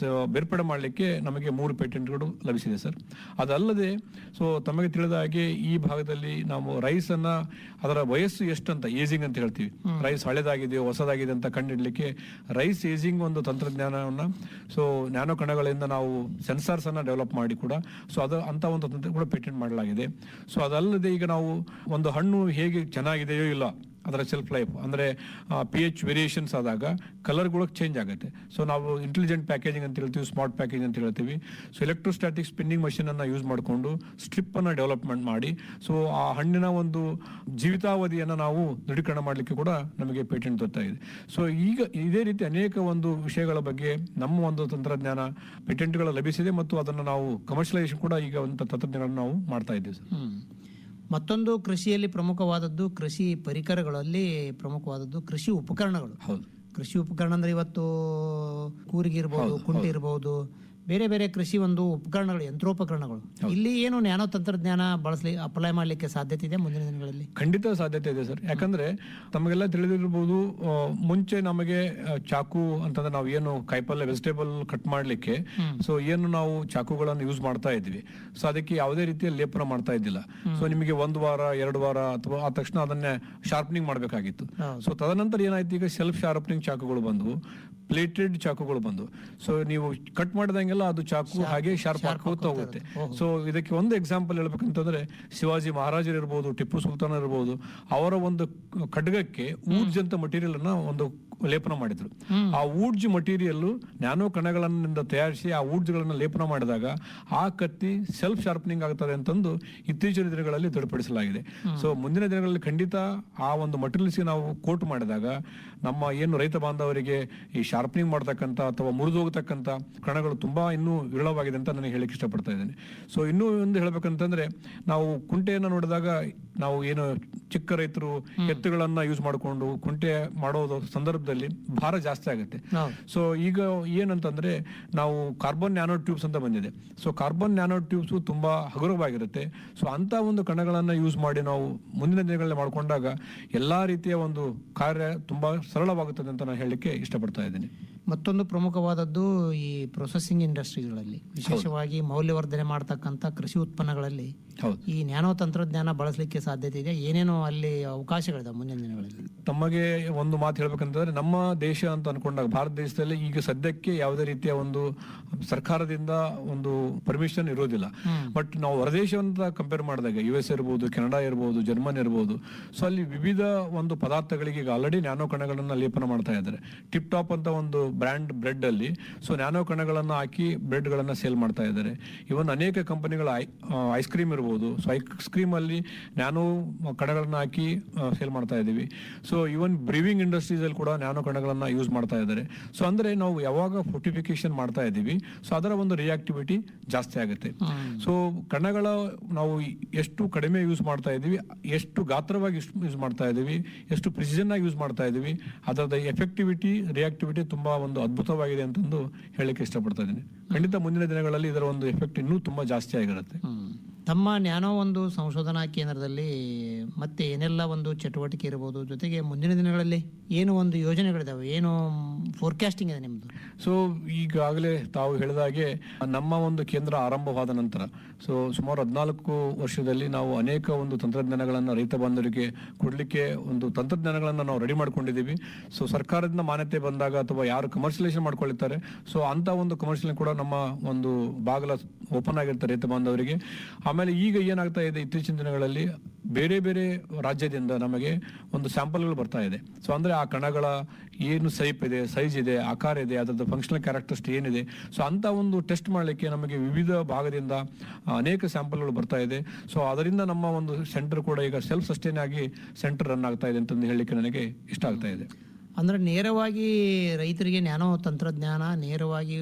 ಸೊ ಬೇರ್ಪಡೆ ಮಾಡಲಿಕ್ಕೆ ನಮಗೆ ಮೂರು ಪೇಟೆಂಟ್ಗಳು ಲಭಿಸಿದೆ ಸರ್ ಅದಲ್ಲದೆ ಸೊ ತಮಗೆ ತಿಳಿದ ಹಾಗೆ ಈ ಭಾಗದಲ್ಲಿ ನಾವು ರೈಸನ್ನು ಅದರ ವಯಸ್ಸು ಎಷ್ಟು ಅಂತ ಏಜಿಂಗ್ ಅಂತ ಹೇಳ್ತೀವಿ. ರೈಸ್ ಹಳೆದಾಗಿದೆ ಹೊಸದಾಗಿದೆ ಅಂತ ಕಂಡಿಡಲಿಕ್ಕೆ ರೈಸ್ ಏಜಿಂಗ್ ಒಂದು ತಂತ್ರಜ್ಞಾನವನ್ನು ಸೊ ನ್ಯಾನೋ ಕಣಗಳಿಂದ ನಾವು ಸೆನ್ಸಾರ್ಸನ್ನು ಅನ್ನ ಡೆವಲಪ್ ಮಾಡಿ ಕೂಡ ಸೊ ಅದು ಅಂಥ ಒಂದು ತಂತ್ರ ಕೂಡ ಪೇಟೆಂಟ್ ಮಾಡಲಾಗಿದೆ. ಸೊ ಅದಲ್ಲದೆ ಈಗ ನಾವು ಒಂದು ಹಣ್ಣು ಹೇಗೆ ಚೆನ್ನಾಗಿದೆಯೋ ಇಲ್ಲ ಅದರ ಸೆಲ್ಫ್ ಲೈಫ್ ಅಂದರೆ ಪಿ ಎಚ್ ವೇರಿಯೇಷನ್ಸ್ ಆದಾಗ ಕಲರ್ಗಳು ಚೇಂಜ್ ಆಗುತ್ತೆ. ಸೊ ನಾವು ಇಂಟೆಲಿಜೆಂಟ್ ಪ್ಯಾಕೇಜಿಂಗ್ ಅಂತ ಹೇಳ್ತೀವಿ ಸ್ಮಾರ್ಟ್ ಪ್ಯಾಕೇಜ್ ಅಂತ ಹೇಳ್ತೀವಿ. ಸೊ ಎಲೆಕ್ಟ್ರೋಸ್ಟಾಟಿಕ್ ಸ್ಪಿನ್ನಿಂಗ್ ಮಷೀನನ್ನು ಯೂಸ್ ಮಾಡಿಕೊಂಡು ಸ್ಟ್ರಿಪ್ಪನ್ನು ಡೆವಲಪ್ಮೆಂಟ್ ಮಾಡಿ. ಸೊ ಆ ಹಣ್ಣಿನ ಒಂದು ಜೀವಿತಾವಧಿಯನ್ನು ನಾವು ದೃಢೀಕರಣ ಮಾಡಲಿಕ್ಕೆ ಕೂಡ ನಮಗೆ ಪೇಟೆಂಟ್ ಇದೆ. ಸೊ ಈಗ ಇದೇ ರೀತಿ ಅನೇಕ ಒಂದು ವಿಷಯಗಳ ಬಗ್ಗೆ ನಮ್ಮ ಒಂದು ತಂತ್ರಜ್ಞಾನ ಪೇಟೆಂಟ್ಗಳು ಲಭಿಸಿದೆ ಮತ್ತು ಅದನ್ನು ನಾವು ಕಮರ್ಷಿಯಲೈಸೇಷನ್ ಕೂಡ ಈಗ ಒಂದು ತಂತ್ರಜ್ಞಾನಗಳನ್ನು ನಾವು ಮಾಡ್ತಾ ಇದ್ದೀವಿ ಸರ್. ಮತ್ತೊಂದು ಕೃಷಿಯಲ್ಲಿ ಪ್ರಮುಖವಾದದ್ದು ಕೃಷಿ ಪರಿಕರಗಳಲ್ಲಿ ಪ್ರಮುಖವಾದದ್ದು ಕೃಷಿ ಉಪಕರಣಗಳು. ಹೌದು. ಕೃಷಿ ಉಪಕರಣ ಅಂದ್ರೆ ಇವತ್ತು ಕೂರಿಗೆ ಇರಬಹುದು ಕುಂಟಿ ಇರಬಹುದು ಬೇರೆ ಬೇರೆ ಕೃಷಿ ಒಂದು ಉಪಕರಣಗಳು ಯಂತ್ರೋಪಕರಣಗಳು. ಇಲ್ಲಿ ಏನು ನ್ಯಾನೋ ತಂತ್ರಜ್ಞಾನ ಬಳಸಲಿ ಅಪ್ಲೈ ಮಾಡಲಿಕ್ಕೆ ಸಾಧ್ಯತೆ ಇದೆ ಮುಂದಿನ ದಿನಗಳಲ್ಲಿ? ಖಂಡಿತ ಸಾಧ್ಯತೆ ಇದೆ ಸರ್. ಯಾಕಂದ್ರೆ ತಮಗೆಲ್ಲ ತಿಳಿದಿರಬಹುದು ಮುಂಚೆ ನಮಗೆ ಚಾಕು ಅಂತಂದ್ರೆ ನಾವು ಏನು ಕಾಯಿಪಲ್ಯ ವೆಜಿಟೇಬಲ್ ಕಟ್ ಮಾಡ್ಲಿಕ್ಕೆ ಸೊ ಏನು ನಾವು ಚಾಕುಗಳನ್ನು ಯೂಸ್ ಮಾಡ್ತಾ ಇದ್ವಿ. ಸೊ ಅದಕ್ಕೆ ಯಾವುದೇ ರೀತಿಯ ಲೇಪನ ಮಾಡ್ತಾ ಇದ್ದಿಲ್ಲ. ಸೊ ನಿಮಗೆ ಒಂದು ವಾರ ಎರಡು ವಾರ ಅಥವಾ ಆ ತಕ್ಷಣ ಅದನ್ನೇ ಶಾರ್ಪನಿಂಗ್ ಮಾಡಬೇಕಾಗಿತ್ತು. ಸೊ ತದನಂತರ ಏನಾಯ್ತು ಈಗ ಸೆಲ್ಫ್ ಶಾರ್ಪನಿಂಗ್ ಚಾಕುಗಳು ಬಂದವು. ಪ್ಲೇಟೆಡ್ ಚಾಕುಗಳು ಬಂದು. ಸೊ ನೀವು ಕಟ್ ಮಾಡಿದಂಗೆಲ್ಲ ಅದು ಚಾಕು ಹಾಗೆ ಶಾರ್ಪ್ ಕೂತ ಹೋಗುತ್ತೆ. ಸೊ ಇದಕ್ಕೆ ಒಂದು ಎಕ್ಸಾಂಪಲ್ ಹೇಳ್ಬೇಕಂತಂದ್ರೆ ಶಿವಾಜಿ ಮಹಾರಾಜರು ಇರ್ಬೋದು ಟಿಪ್ಪು ಸುಲ್ತಾನ್ ಇರ್ಬೋದು ಅವರ ಒಂದು ಖಡ್ಗಕ್ಕೆ ಊರ್ಜಂತ ಅಂತ ಮಟೀರಿಯಲ್ ಅನ್ನ ಒಂದು ಲೇಪನ ಮಾಡಿದ್ರು. ಆ ಊಡ್ಜ್ ಮಟೀರಿಯಲ್ ನ್ಯಾನೋ ಕಣಗಳಿಂದ ತಯಾರಿಸಿ ಆ ಊಡ್ಜ್ಗಳನ್ನ ಲೇಪನ ಮಾಡಿದಾಗ ಆ ಕತ್ತಿ ಸೆಲ್ಫ್ ಶಾರ್ಪನಿಂಗ್ ಆಗ್ತದೆ ಅಂತಂದು ಇತ್ತೀಚಿನ ದಿನಗಳಲ್ಲಿ ದೃಢಪಡಿಸಲಾಗಿದೆ. ಸೊ ಮುಂದಿನ ದಿನಗಳಲ್ಲಿ ಖಂಡಿತ ಆ ಒಂದು ಮಟೀರಿಯಲ್ಸ್ ನಾವು ಕೋಟ್ ಮಾಡಿದಾಗ ನಮ್ಮ ಏನು ರೈತ ಬಾಂಧವರಿಗೆ ಈ ಶಾರ್ಪನಿಂಗ್ ಮಾಡ್ತಕ್ಕಂಥ ಅಥವಾ ಮುರಿದು ಹೋಗತಕ್ಕಂತ ಕಣಗಳು ತುಂಬಾ ಇನ್ನೂ ವಿರಳವಾಗಿದೆ ಅಂತ ನನಗೆ ಹೇಳಕ್ಕೆ ಇಷ್ಟಪಡ್ತಾ ಇದ್ದೇನೆ. ಸೊ ಇನ್ನೂ ಒಂದು ಹೇಳ್ಬೇಕಂತಂದ್ರೆ ನಾವು ಕುಂಟೆಯನ್ನು ನೋಡಿದಾಗ ನಾವು ಏನು ಚಿಕ್ಕ ರೈತರು ಎತ್ತುಗಳನ್ನ ಯೂಸ್ ಮಾಡಿಕೊಂಡು ಕುಂಟೆ ಮಾಡೋದು ಸಂದರ್ಭದಲ್ಲಿ ಭಾರ ಜಾಸ್ತಿ ಆಗುತ್ತೆ. ಸೊ ಈಗ ಏನಂತಂದ್ರೆ ನಾವು ಕಾರ್ಬನ್ ನ್ಯಾನೋ ಟ್ಯೂಬ್ಸ್ ಅಂತ ಬಂದಿದೆ. ಸೊ ಕಾರ್ಬನ್ ನ್ಯಾನೋ ಟ್ಯೂಬ್ಸ್ ತುಂಬಾ ಹಗುರವಾಗಿರುತ್ತೆ. ಸೊ ಅಂತ ಒಂದು ಕಣಗಳನ್ನ ಯೂಸ್ ಮಾಡಿ ನಾವು ಮುಂದಿನ ದಿನಗಳಲ್ಲಿ ಮಾಡ್ಕೊಂಡಾಗ ಎಲ್ಲಾ ರೀತಿಯ ಒಂದು ಕಾರ್ಯ ತುಂಬಾ ಸರಳವಾಗುತ್ತದೆ ಅಂತ ನಾನು ಹೇಳಲಿಕ್ಕೆ ಇಷ್ಟಪಡ್ತಾ ಇದ್ದೀನಿ. ಮತ್ತೊಂದು ಪ್ರಮುಖವಾದದ್ದು ಈ ಪ್ರೊಸೆಸಿಂಗ್ ಇಂಡಸ್ಟ್ರಿಗಳಲ್ಲಿ ವಿಶೇಷವಾಗಿ ಮೌಲ್ಯವರ್ಧನೆ ಮಾಡ್ತಕ್ಕಂಥ ಕೃಷಿ ಉತ್ಪನ್ನಗಳಲ್ಲಿ ಹೌದು. ಈ ನ್ಯಾನೋ ತಂತ್ರಜ್ಞಾನ ಬಳಸಲಿಕ್ಕೆ ಸಾಧ್ಯತೆ ಇದೆ ಏನೇನೋ ಅಲ್ಲಿ ಅವಕಾಶಗಳಿದೆ ಮುಂದಿನ ದಿನಗಳಲ್ಲಿ? ತಮಗೆ ಒಂದು ಮಾತು ಹೇಳ್ಬೇಕಂತಂದ್ರೆ ನಮ್ಮ ದೇಶ ಅಂತ ಅನ್ಕೊಂಡಾಗ ಭಾರತ ದೇಶದಲ್ಲಿ ಈಗ ಸದ್ಯಕ್ಕೆ ಯಾವುದೇ ರೀತಿಯ ಒಂದು ಸರ್ಕಾರದಿಂದ ಒಂದು ಪರ್ಮಿಷನ್ ಇರೋದಿಲ್ಲ. ಬಟ್ ನಾವು ಹೊರದೇಶ ಅಂತ ಕಂಪೇರ್ ಮಾಡಿದಾಗ ಯು ಎಸ್ ಇರ್ಬೋದು ಕೆನಡಾ ಇರ್ಬೋದು ಜರ್ಮನ್ ಇರ್ಬೋದು ಸೊ ಅಲ್ಲಿ ವಿವಿಧ ಒಂದು ಪದಾರ್ಥಗಳಿಗೆ ಈಗ ಆಲ್ರೆಡಿ ನ್ಯಾನೋ ಕಣಗಳನ್ನು ಲೇಪನ ಮಾಡ್ತಾ ಇದ್ದಾರೆ. ಟಿಪ್ ಟಾಪ್ ಅಂತ ಒಂದು ಬ್ರ್ಯಾಂಡ್ ಬ್ರೆಡ್ ಅಲ್ಲಿ. ಸೊ ನ್ಯಾನೋ ಕಣಗಳನ್ನು ಹಾಕಿ ಬ್ರೆಡ್ ಗಳನ್ನ ಸೇಲ್ ಮಾಡ್ತಾ ಇದ್ದಾರೆ. ಇವನ್ ಅನೇಕ ಕಂಪನಿಗಳ ಐಸ್ ಕ್ರೀಮ್ ಇರ್ಬೋದು. ಸೊ ಐಸ್ ಕ್ರೀಮ್ ಅಲ್ಲಿ ನ್ಯಾನೋ ಕಣಗಳನ್ನ ಹಾಕಿ ಸೇಲ್ ಮಾಡ್ತಾ ಇದ್ದೀವಿ. ಸೊ ಇವನ್ ಬ್ರೀವಿಂಗ್ ಇಂಡಸ್ಟ್ರೀಸ್ ಅಲ್ಲಿ ಕೂಡ ನ್ಯಾನೋ ಕಣಗಳನ್ನ ಯೂಸ್ ಮಾಡ್ತಾ ಇದ್ದಾರೆ. ಸೊ ಅಂದ್ರೆ ನಾವು ಯಾವಾಗ ಫೋರ್ಟಿಫಿಕೇಶನ್ ಮಾಡ್ತಾ ಇದ್ದೀವಿ ಸೊ ಅದರ ಒಂದು ರಿಯಾಕ್ಟಿವಿಟಿ ಜಾಸ್ತಿ ಆಗುತ್ತೆ. ಸೊ ಕಣಗಳ ನಾವು ಎಷ್ಟು ಕಡಿಮೆ ಯೂಸ್ ಮಾಡ್ತಾ ಇದ್ದೀವಿ ಎಷ್ಟು ಗಾತ್ರವಾಗಿ ಯೂಸ್ ಮಾಡ್ತಾ ಇದ್ದೀವಿ ಎಷ್ಟು ಪ್ರಿಸಿಷನ್ ಆಗಿ ಯೂಸ್ ಮಾಡ್ತಾ ಇದ್ದೀವಿ ಅದರದ ಎಫೆಕ್ಟಿವಿಟಿ ರಿಯಾಕ್ಟಿವಿಟಿ ತುಂಬಾ ಒಂದು ಅದ್ಭುತವಾಗಿದೆ ಅಂತಂದು ಹೇಳಕ್ಕೆ ಇಷ್ಟಪಡ್ತಾ ಇದ್ದೀನಿ. ಖಂಡಿತ ಮುಂದಿನ ದಿನಗಳಲ್ಲಿ ಇದರ ಒಂದು ಎಫೆಕ್ಟ್ ಇನ್ನೂ ತುಂಬಾ ಜಾಸ್ತಿ ಆಗಿರುತ್ತೆ. ತಮ್ಮ ನ್ಯಾನೋ ಒಂದು ಸಂಶೋಧನಾ ಕೇಂದ್ರದಲ್ಲಿ ಮತ್ತೆ ಏನೆಲ್ಲ ಒಂದು ಚಟುವಟಿಕೆ ಇರ್ಬೋದು, ಜೊತೆಗೆ ಮುಂದಿನ ದಿನಗಳಲ್ಲಿ ಏನು ಒಂದು ಯೋಜನೆಗಳಿದಾವೆ, ಏನು ಫೋರ್ಕಾಸ್ಟಿಂಗ್ ಇದೆ ನಿಮ್ಮದು ಸೊ ಈಗಾಗಲೇ ತಾವು ಹೇಳಿದ ಹಾಗೆ ನಮ್ಮ ಒಂದು ಕೇಂದ್ರ ಆರಂಭವಾದ ನಂತರ ಸೊ ಸುಮಾರು ಹದಿನಾಲ್ಕು ವರ್ಷದಲ್ಲಿ ನಾವು ಅನೇಕ ಒಂದು ತಂತ್ರಜ್ಞಾನಗಳನ್ನು ರೈತ ಬಾಂಧವರಿಗೆ ಕೊಡಲಿಕ್ಕೆ ಒಂದು ತಂತ್ರಜ್ಞಾನಗಳನ್ನು ನಾವು ರೆಡಿ ಮಾಡ್ಕೊಂಡಿದ್ದೀವಿ. ಸೊ ಸರ್ಕಾರದಿಂದ ಮಾನ್ಯತೆ ಬಂದಾಗ ಅಥವಾ ಯಾರು ಕಮರ್ಷಿಯಲೈಸೇಷನ್ ಮಾಡ್ಕೊಳ್ತಾರೆ ಸೊ ಅಂತ ಒಂದು ಕಮರ್ಷಿಯಲ್ ಕೂಡ ನಮ್ಮ ಒಂದು ಬಾಗಲ ಓಪನ್ ಆಗಿರ್ತಾರೆ ರೈತ ಬಾಂಧವರಿಗೆ. ಆಮೇಲೆ ಈಗ ಏನಾಗ್ತಾ ಇದೆ, ಇತ್ತೀಚಿನ ದಿನಗಳಲ್ಲಿ ಬೇರೆ ಬೇರೆ ರಾಜ್ಯದಿಂದ ನಮಗೆ ಒಂದು ಸ್ಯಾಂಪಲ್ಗಳು ಬರ್ತಾ ಇದೆ. ಸೊ ಅಂದ್ರೆ ಆ ಕಣಗಳ ಏನು ಸೈಪ್ ಇದೆ ಸೈಜ್ ಇದೆ, ಆಕಾರ ಇದೆ, ಅದರದ್ದು ಫಂಕ್ಷನಲ್ ಕ್ಯಾರೆಕ್ಟರ್ಸ್ಟ್ ಏನಿದೆ. ಸೊ ಅಂತ ಒಂದು ಟೆಸ್ಟ್ ಮಾಡಲಿಕ್ಕೆ ನಮಗೆ ವಿವಿಧ ಭಾಗದಿಂದ ಅನೇಕ ಸ್ಯಾಂಪಲ್ಗಳು ಬರ್ತಾ ಇದೆ. ಸೊ ಅದರಿಂದ ನಮ್ಮ ಒಂದು ಸೆಂಟರ್ ಕೂಡ ಈಗ ಸೆಲ್ಫ್ ಸಸ್ಟೈನ್ ಆಗಿ ಸೆಂಟರ್ ರನ್ ಆಗ್ತಾ ಇದೆ ಅಂತಂದು ಹೇಳಲಿಕ್ಕೆ ನನಗೆ ಇಷ್ಟ ಆಗ್ತಾ ಇದೆ. ಅಂದರೆ ನೇರವಾಗಿ ರೈತರಿಗೆ ನ್ಯಾನೋ ತಂತ್ರಜ್ಞಾನ ನೇರವಾಗಿ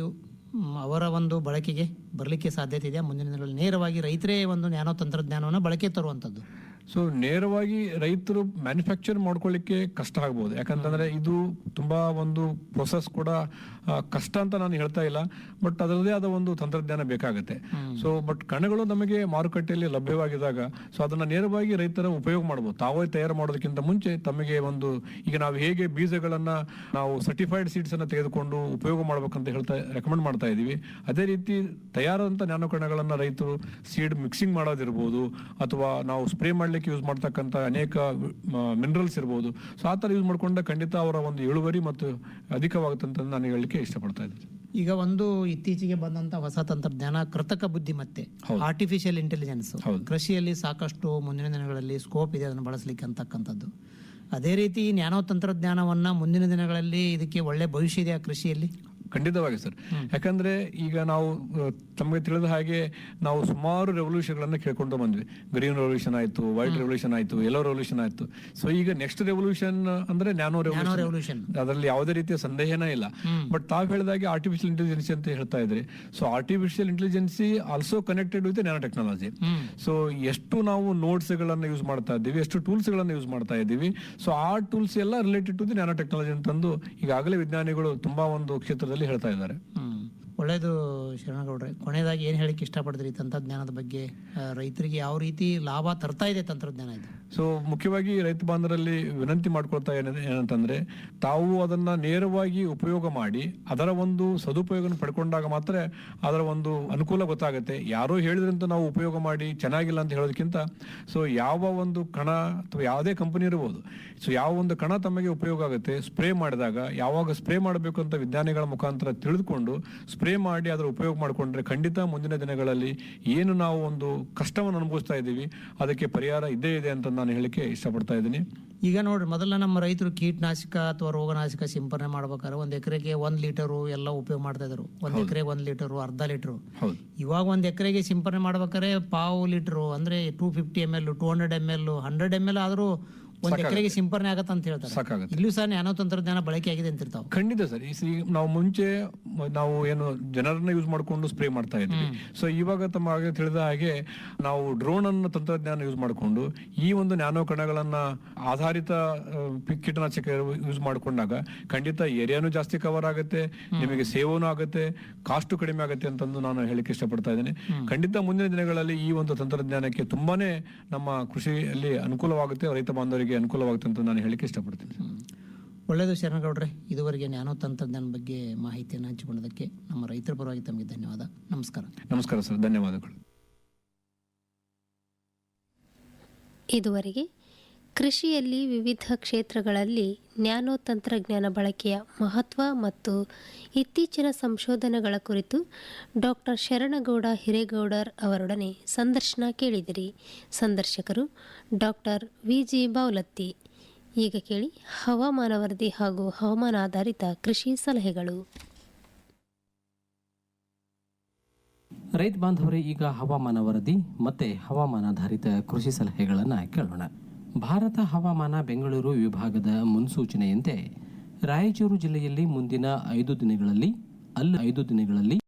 ಅವರ ಒಂದು ಬಳಕೆಗೆ ಬರಲಿಕ್ಕೆ ಸಾಧ್ಯತೆ ಇದೆ ಮುಂದಿನ ದಿನಗಳಲ್ಲಿ ನೇರವಾಗಿ ರೈತರೇ ಒಂದು ನ್ಯಾನೋ ತಂತ್ರಜ್ಞಾನವನ್ನು ಬಳಕೆ ತರುವಂಥದ್ದು ಸೊ ನೇರವಾಗಿ ರೈತರು ಮ್ಯಾನುಫ್ಯಾಕ್ಚರ್ ಮಾಡ್ಕೊಳ್ಳಿಕ್ಕೆ ಕಷ್ಟ ಆಗ್ಬೋದು. ಯಾಕಂತಂದರೆ ಇದು ತುಂಬಾ ಒಂದು ಪ್ರೊಸೆಸ್ ಕೂಡ ಕಷ್ಟ ಅಂತ ನಾನು ಹೇಳ್ತಾ ಇಲ್ಲ. ಬಟ್ ಅದರದೇ ಆದ ಒಂದು ತಂತ್ರಜ್ಞಾನ ಬೇಕಾಗುತ್ತೆ. ಸೊ ಬಟ್ ಕಣಗಳು ನಮಗೆ ಮಾರುಕಟ್ಟೆಯಲ್ಲಿ ಲಭ್ಯವಾಗಿದ್ದಾಗ ಸೊ ಅದನ್ನ ನೇರವಾಗಿ ರೈತರ ಉಪಯೋಗ ಮಾಡ್ಬೋದು. ತಾವೇ ತಯಾರು ಮಾಡೋದಕ್ಕಿಂತ ಮುಂಚೆ ತಮಗೆ ಒಂದು ಈಗ ನಾವು ಹೇಗೆ ಬೀಜಗಳನ್ನ ನಾವು ಸರ್ಟಿಫೈಡ್ ಸೀಡ್ಸ್ ಅನ್ನ ತೆಗೆದುಕೊಂಡು ಉಪಯೋಗ ಮಾಡ್ಬೇಕಂತ ಹೇಳ್ತಾ ರೆಕಮೆಂಡ್ ಮಾಡ್ತಾ ಇದೀವಿ ಅದೇ ರೀತಿ ತಯಾರಾದಂತ ನ್ಯಾನೋಕಣಗಳನ್ನ ರೈತರು ಸೀಡ್ ಮಿಕ್ಸಿಂಗ್ ಮಾಡೋದಿರ್ಬೋದು ಅಥವಾ ನಾವು ಸ್ಪ್ರೇ ಮಾಡ್ಲಿಕ್ಕೆ ಯೂಸ್ ಮಾಡ್ತಕ್ಕಂಥ ಅನೇಕ ಮಿನರಲ್ಸ್ ಇರ್ಬೋದು. ಸೊ ಆ ಥರ ಯೂಸ್ ಮಾಡಿಕೊಂಡ ಖಂಡಿತ ಅವರ ಒಂದು ಇಳುವರಿ ಮತ್ತು ಅಧಿಕವಾಗುತ್ತಂತ ನಾನು ಹೇಳಲಿಕ್ಕೆ ಇಷ್ಟಪಡ್ತಾ ಇದ್ದೀನಿ. ಈಗ ಒಂದು ಇತ್ತೀಚೆಗೆ ಬಂದಂತ ಹೊಸ ತಂತ್ರಜ್ಞಾನ ಕೃತಕ ಬುದ್ಧಿಮತ್ತೆ ಆರ್ಟಿಫಿಷಿಯಲ್ ಇಂಟೆಲಿಜೆನ್ಸ್. ಕೃಷಿಯಲ್ಲಿ ಸಾಕಷ್ಟು ಮುಂದಿನ ದಿನಗಳಲ್ಲಿ ಸ್ಕೋಪ್ ಇದೆ ಅದನ್ನು ಬಳಸಲಿಕ್ಕೆ ಅಂತಕ್ಕಂಥದ್ದು. ಅದೇ ರೀತಿ ನ್ಯಾನೋ ತಂತ್ರಜ್ಞಾನವನ್ನು ಮುಂದಿನ ದಿನಗಳಲ್ಲಿ ಇದಕ್ಕೆ ಒಳ್ಳೆ ಭವಿಷ್ಯ ಇದೆ ಆ ಕೃಷಿಯಲ್ಲಿ? ಖಂಡಿತವಾಗಿ ಸರ್. ಯಾಕಂದ್ರೆ ಈಗ ನಾವು ತಮಗೆ ತಿಳಿದ ಹಾಗೆ ನಾವು ಸುಮಾರು ರೆವಲ್ಯೂಷನ್ಗಳನ್ನು ಕೇಳ್ಕೊಂಡು ಬಂದ್ವಿ. ಗ್ರೀನ್ ರೆವಲ್ಯೂಷನ್ ಆಯ್ತು ವೈಟ್ ರೆವಲ್ಯೂಷನ್ ಆಯ್ತು ಎಲ್ಲೋ ರೆವಲ್ಯೂಷನ್ ಆಯ್ತು. ಸೊ ಈಗ ನೆಕ್ಸ್ಟ್ ರೆವಲ್ಯೂಷನ್ ಅಂದ್ರೆ ನ್ಯಾನೋ ರೆವಲ್ಯೂಷನ್. ಅದರಲ್ಲಿ ಯಾವುದೇ ರೀತಿಯ ಸಂದೇಹನೇ ಇಲ್ಲ. ಬಟ್ ತಾವು ಹೇಳಿದಾಗೆ ಆರ್ಟಿಫಿಷಿಯಲ್ ಇಂಟೆಲಿಜೆನ್ಸಿ ಅಂತ ಹೇಳ್ತಾ ಇದ್ರಿ so artificial intelligence also connected with nano technology so ಎಷ್ಟು ನಾವು ನೋಟ್ಸ್ ಗಳನ್ನ ಯೂಸ್ ಮಾಡ್ತಾ ಇದ್ದೀವಿ ಎಷ್ಟು ಟೂಲ್ಸ್ ಗಳನ್ನ ಯೂಸ್ ಮಾಡ್ತಾ ಇದ್ದೀವಿ ಸೊ ಆ ಟೂಲ್ಸ್ ಎಲ್ಲ related to the nano technology ಅಂತಂದು ಈಗಾಗಲೇ ವಿಜ್ಞಾನಿಗಳು ತುಂಬಾ ಒಂದು ಕ್ಷೇತ್ರದಲ್ಲಿ ಹೇಳ್ತಾ ಇದ್ದಾರೆ. ಹ್ಮ್. ಒಳ್ಳೇದು ಶರಣಗೌಡ್ರೆ. ಕೊನೆಯದಾಗಿ ಏನು ಹೇಳಕ್ಕೆ ಇಷ್ಟಪಡ್ತೀರಿ ತಂತ್ರಜ್ಞಾನದ ಬಗ್ಗೆ? ರೈತರಿಗೆ ಯಾವ ರೀತಿ ಲಾಭ ತರ್ತಾ ಇದೆ ತಂತ್ರಜ್ಞಾನ ಇದು? ಸೊ, ಮುಖ್ಯವಾಗಿ ರೈತ ಬಾಂಧವರಲ್ಲಿ ವಿನಂತಿ ಮಾಡ್ಕೊಳ್ತಾ ಏನಿದೆ ಏನಂತಂದ್ರೆ, ತಾವು ಅದನ್ನ ನೇರವಾಗಿ ಉಪಯೋಗ ಮಾಡಿ, ಅದರ ಒಂದು ಸದುಪಯೋಗ ಪಡ್ಕೊಂಡಾಗ ಮಾತ್ರ ಅದರ ಒಂದು ಅನುಕೂಲ ಗೊತ್ತಾಗುತ್ತೆ. ಯಾರೋ ಹೇಳಿದ್ರಂತ ನಾವು ಉಪಯೋಗ ಮಾಡಿ ಚೆನ್ನಾಗಿಲ್ಲ ಅಂತ ಹೇಳೋದಕ್ಕಿಂತ, ಸೊ, ಯಾವ ಒಂದು ಕಣ ಅಥವಾ ಯಾವುದೇ ಕಂಪನಿ ಇರಬಹುದು ಸೊ, ಯಾವ ಒಂದು ಕಣ ತಮಗೆ ಉಪಯೋಗ ಆಗುತ್ತೆ, ಸ್ಪ್ರೇ ಮಾಡಿದಾಗ, ಯಾವಾಗ ಸ್ಪ್ರೇ ಮಾಡಬೇಕು ಅಂತ ವಿಜ್ಞಾನಿಗಳ ಮುಖಾಂತರ ತಿಳಿದುಕೊಂಡು, ಸ್ಪ್ರೇ ಮಾಡಿ ಅದರ ಉಪಯೋಗ ಮಾಡಿಕೊಂಡ್ರೆ ಖಂಡಿತ ಮುಂದಿನ ದಿನಗಳಲ್ಲಿ ಏನು ನಾವು ಒಂದು ಕಷ್ಟವನ್ನು ಅನುಭವಿಸ್ತಾ ಇದ್ದೀವಿ ಅದಕ್ಕೆ ಪರಿಹಾರ ಇದ್ದೇ ಇದೆ ಅಂತ ನಾನು ಹೇಳಕ್ಕೆ ಇಷ್ಟಪಡ್ತಾ ಇದ್ದೀನಿ. ಈಗ ನೋಡ್ರಿ ಮೊದಲ ನಮ್ಮ ರೈತರು ಕೀಟನಾಶಕ ಅಥವಾ ರೋಗನಾಶಕ ಸಿಂಪರಣೆ ಮಾಡ್ಬೇಕಾದ್ರೆ ಒಂದ್ ಎಕರೆಗೆ ಒಂದ್ ಲೀಟರು ಎಲ್ಲ ಉಪಯೋಗ ಮಾಡ್ತಾ ಇದ್ರು ಒಂದ್ ಎಕರೆಗೆ ಒಂದ್ ಲೀಟರು ಅರ್ಧ ಲೀಟರು. ಇವಾಗ ಒಂದ್ ಎಕರೆಗೆ ಸಿಂಪರಣೆ ಮಾಡ್ಬೇಕಾದ್ರೆ ಪಾವು ಲೀಟರು ಅಂದ್ರೆ two fifty M L two hundred M L hundred M L ಆದ್ರೂ ಒಂದ್ ಎಕರೆಗೆ ಸಿಂಪರಣೆ ಆಗತ್ತೆ ಅಂತ ಹೇಳ್ತಾರೆ. ಸಾಕಾಗುತ್ತೆ. ಇಲ್ಲೂ ಸಹ ನ್ಯಾನೋ ತಂತ್ರಜ್ಞಾನ ಬಳಕೆ ಆಗಿದೆ ಅಂತಿರ್ತಾವೆ. ಖಂಡಿತ ಸರ್. ಈ ನಾವು ಮುಂಚೆ ನಾವು ಏನು ಜನರನ್ನ ಯೂಸ್ ಮಾಡಿಕೊಂಡು ಸ್ಪ್ರೇ ಮಾಡ್ತಾ ಇದ್ವಿ. ಸೊ ಇವಾಗ ತಮ್ಮ ಹಾಗೆ ತಿಳಿದ ಹಾಗೆ ನಾವು ಡ್ರೋನ್ ಅನ್ನ ತಂತ್ರಜ್ಞಾನ ಯೂಸ್ ಮಾಡಿಕೊಂಡು ಈ ಒಂದು ನ್ಯಾನೋ ಕಣಗಳನ್ನ ಆಧಾರಿತ ಕೀಟನಾಶಕ ಯೂಸ್ ಮಾಡಿಕೊಂಡಾಗ ಖಂಡಿತ ಏರಿಯಾನು ಜಾಸ್ತಿ ಕವರ್ ಆಗುತ್ತೆ ನಿಮಗೆ ಸೇವನೂ ಆಗುತ್ತೆ ಕಾಸ್ಟು ಕಡಿಮೆ ಆಗುತ್ತೆ ಅಂತಂದು ನಾನು ಹೇಳಿಕ್ಕೆ ಇಷ್ಟಪಡ್ತಾ ಇದ್ದೇನೆ. ಖಂಡಿತ ಮುಂದಿನ ದಿನಗಳಲ್ಲಿ ಈ ಒಂದು ತಂತ್ರಜ್ಞಾನಕ್ಕೆ ತುಂಬಾನೇ ನಮ್ಮ ಕೃಷಿಯಲ್ಲಿ ಅನುಕೂಲವಾಗುತ್ತೆ ರೈತ ಬಾಂಧವರಿಗೆ. ಅನುಕೂಲವಾಗುತ್ತೆ ಅಂತ ನಾನು ಹೇಳಿಕ್ಕೆ ಇಷ್ಟಪಡ್ತೀನಿ. ಒಳ್ಳೆಯದು ಶರಣಗೌಡ್ರೆ ಇದುವರೆಗೆ ನ್ಯಾನೋ ತಂತ್ರಜ್ಞಾನ ಬಗ್ಗೆ ಮಾಹಿತಿಯನ್ನು ಹಂಚಿಕೊಂಡದಕ್ಕೆ ನಮ್ಮ ರೈತರ ಪರವಾಗಿ ತಮಗೆ ಧನ್ಯವಾದ. ನಮಸ್ಕಾರ. ನಮಸ್ಕಾರ ಸರ್ ಧನ್ಯವಾದಗಳು. ಇದುವರೆಗೆ ಕೃಷಿಯಲ್ಲಿ ವಿವಿಧ ಕ್ಷೇತ್ರಗಳಲ್ಲಿ ನ್ಯಾನೋ ತಂತ್ರಜ್ಞಾನ ಬಳಕೆಯ ಮಹತ್ವ ಮತ್ತು ಇತ್ತೀಚಿನ ಸಂಶೋಧನೆಗಳ ಕುರಿತು ಡಾಕ್ಟರ್ ಶರಣಗೌಡ ಹಿರೇಗೌಡರ್ ಅವರೊಡನೆ ಸಂದರ್ಶನ ಕೇಳಿದಿರಿ. ಸಂದರ್ಶಕರು ಡಾಕ್ಟರ್ ವಿ ಜಿ ಬಾವಲತ್ತಿ. ಈಗ ಕೇಳಿ ಹವಾಮಾನ ವರದಿ ಹಾಗೂ ಹವಾಮಾನ ಆಧಾರಿತ ಕೃಷಿ ಸಲಹೆಗಳು. ರೈತ ಬಾಂಧವರೇ, ಈಗ ಹವಾಮಾನ ವರದಿ ಮತ್ತೆ ಹವಾಮಾನಾಧಾರಿತ ಕೃಷಿ ಸಲಹೆಗಳನ್ನು ಕೇಳೋಣ. ಭಾರತ ಹವಾಮಾನ ಬೆಂಗಳೂರು ವಿಭಾಗದ ಮುನ್ಸೂಚನೆಯಂತೆ ರಾಯಚೂರು ಜಿಲ್ಲೆಯಲ್ಲಿ ಮುಂದಿನ ಐದು ದಿನಗಳಲ್ಲಿ ಅಲ್ಲಿ ಐದು ದಿನಗಳಲ್ಲಿ